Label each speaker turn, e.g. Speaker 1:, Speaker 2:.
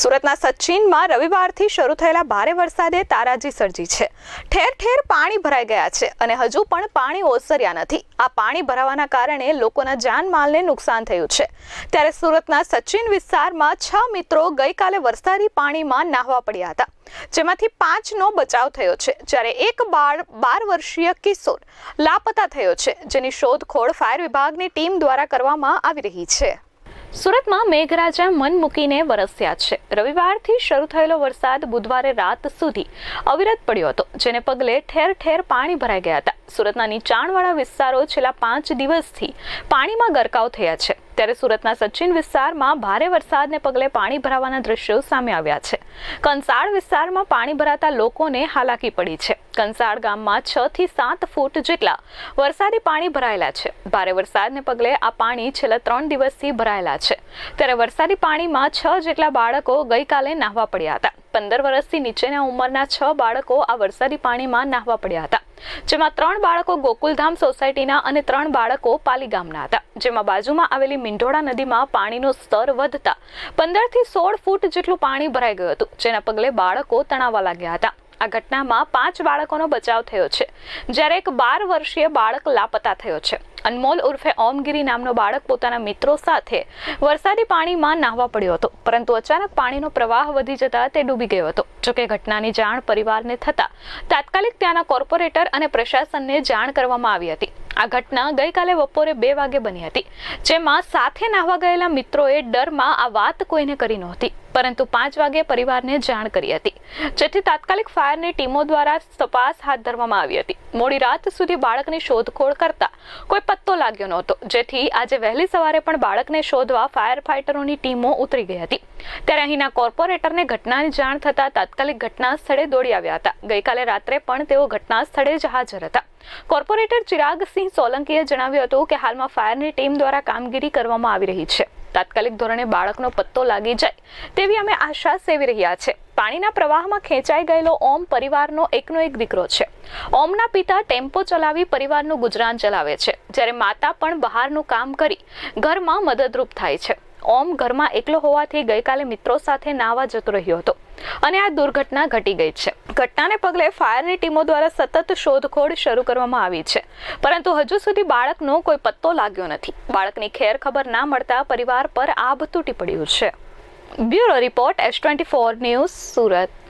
Speaker 1: સુરતના સચિનમાં રવિવારથી શરૂ થયેલા ભારે વરસાદે તારાજી સર્જી છે. ઠેર ઠેર પાણી ભરાઈ ગયા છે અને હજુ પણ પાણી ઓસર્યા નથી. આ પાણી ભરાવાના કારણે લોકોના જાનમાલને નુકસાન થયું છે. ત્યારે સુરતના સચિન વિસ્તારમાં છ મિત્રો ગઈકાલે વરસાદી પાણીમાં નાહવા પડ્યા હતા. જેમાંથી પાંચનો બચાવ થયો છે. જ્યારે એક બાળ બાર વર્ષીય કિશોર લાપતા થયો છે, જેની શોધખોળ ફાયર વિભાગની ટીમ દ્વારા કરવામાં આવી રહી છે. સુરતમાં મેઘરાજા મન મૂકીને વરસ્યા છે. રવિવારથી શરૂ થયેલો વરસાદ બુધવારે રાત સુધી અવિરત પડ્યો હતો, જેને પગલે ઠેર ઠેર પાણી ભરાઈ ગયા હતા. સુરતના નીચાણવાળા વિસ્તારો છેલ્લા પાંચ દિવસથી પાણીમાં ગરકાવ થયા છે. ત્યારે સુરતના સચિન વિસ્તારમાં ભારે વરસાદને પગલે પાણી ભરાવાના દ્રશ્યો સામે આવ્યા છે. કંસાળ વિસ્તારમાં પાણી ભરાતા લોકોને હાલાકી પડી છે. કંસાળ ગામમાં છ થી સાત ફૂટ જેટલા વરસાદી પાણી ભરાયેલા છે. ભારે વરસાદને પગલે આ પાણી છેલ્લા ત્રણ દિવસથી ભરાયેલા છે. ત્યારે વરસાદી પાણીમાં છ જેટલા બાળકો ગઈકાલે નાહવા પડ્યા હતા. પંદર વર્ષથી નીચેના ઉંમરના છ બાળકો આ વરસાદી પાણીમાં નાહવા પડ્યા હતા. જેમાં ત્રણ બાળકો ગોકુલધામ સોસાયટીના અને ત્રણ બાળકો પાલી ગામના હતા. જેમાં બાજુમાં આવેલી મિંઢોળા નદીમાં પાણીનું સ્તર વધતા પંદરથી સોળ ફૂટ જેટલું પાણી ભરાઈ ગયું હતું. જેના પગલે બાળકો તણાવવા લાગ્યા હતા. આ ઘટનામાં પાંચ બાળકોનો બચાવ થયો છે. જ્યારે એક બાર વર્ષીય બાળક લાપતા થયો છે. અનમોલ ઉર્ફે ઓમગીરી નામનો બાળક પોતાના મિત્રો સાથે વરસાદી પાણીમાં નાહવા પડ્યો હતો. પરંતુ અચાનક પાણીનો પ્રવાહ વધી જતા તે ડૂબી ગયો હતો. જોકે ઘટનાની જાણ પરિવારને થતા તાત્કાલિક ત્યાંના કોર્પોરેટર અને પ્રશાસનને જાણ કરવામાં આવી હતી. આ ઘટના ગઈકાલે બપોરે બે વાગે બની હતી, જેમાં સાથે નાહવા ગયેલા મિત્રોએ ડરમાં આ વાત કોઈને કરી નહોતી, પરંતુ પાંચ વાગે પરિવારને જાણ કરી હતી, જેથી તાત્કાલિક ફાયરની ટીમો દ્વારા તપાસ હાથ ધરવામાં આવી હતી. મોડી રાત સુધી બાળકની શોધખોળ કરતા કોઈ પત્તો લાગ્યો નહોતો, જેથી આજે વહેલી સવારે પણ બાળકને શોધવા ફાયર ફાઇટરોની ટીમો ઉતરી ગઈ હતી. ત્યારે અહીંના કોર્પોરેટરને ઘટનાની જાણ થતાં તાત્કાલિક ઘટના સ્થળે દોડી આવ્યા હતા. ગઈકાલે રાત્રે પણ તેઓ ઘટના સ્થળે જ હાજર હતા. કોર્પોરેટર ચિરાગસિંહ સોલંકીએ જણાવ્યું હતું કે હાલમાં ફાયરની ટીમ દ્વારા કામગીરી કરવામાં આવી રહી છે. તાત્કાલિક ધોરણે બાળકનો પત્તો લાગી જાય તેવી અમે આશા સેવી રહ્યા છે. પાણીના પ્રવાહમાં ખેંચાઈ ગયેલો ઓમ પરિવારનો એકનો એક દીકરો છે. ઓમના પિતા ટેમ્પો ચલાવી પરિવારનું ગુજરાન ચલાવે છે. જ્યારે માતા પણ બહારનું કામ કરી ઘરમાં મદદરૂપ થાય છે. ઓમ ઘરમાં એકલો હોવાથી ગઈકાલે મિત્રો સાથે નાવા જતો રહ્યો હતો. અને આ દુર્ઘટના ઘટી ગઈ છે. ઘટનાને પગલે ફાયરની ટીમો દ્વારા સતત શોધખોળ શરૂ કરવામાં આવી છે. પરંતુ હજુ સુધી બાળકનો કોઈ પત્તો લાગ્યો નથી. બાળકની ખેર ખબર ના મળતા પરિવાર પર આભ તૂટી પડ્યું છે. Bureau report S twenty four news Surat.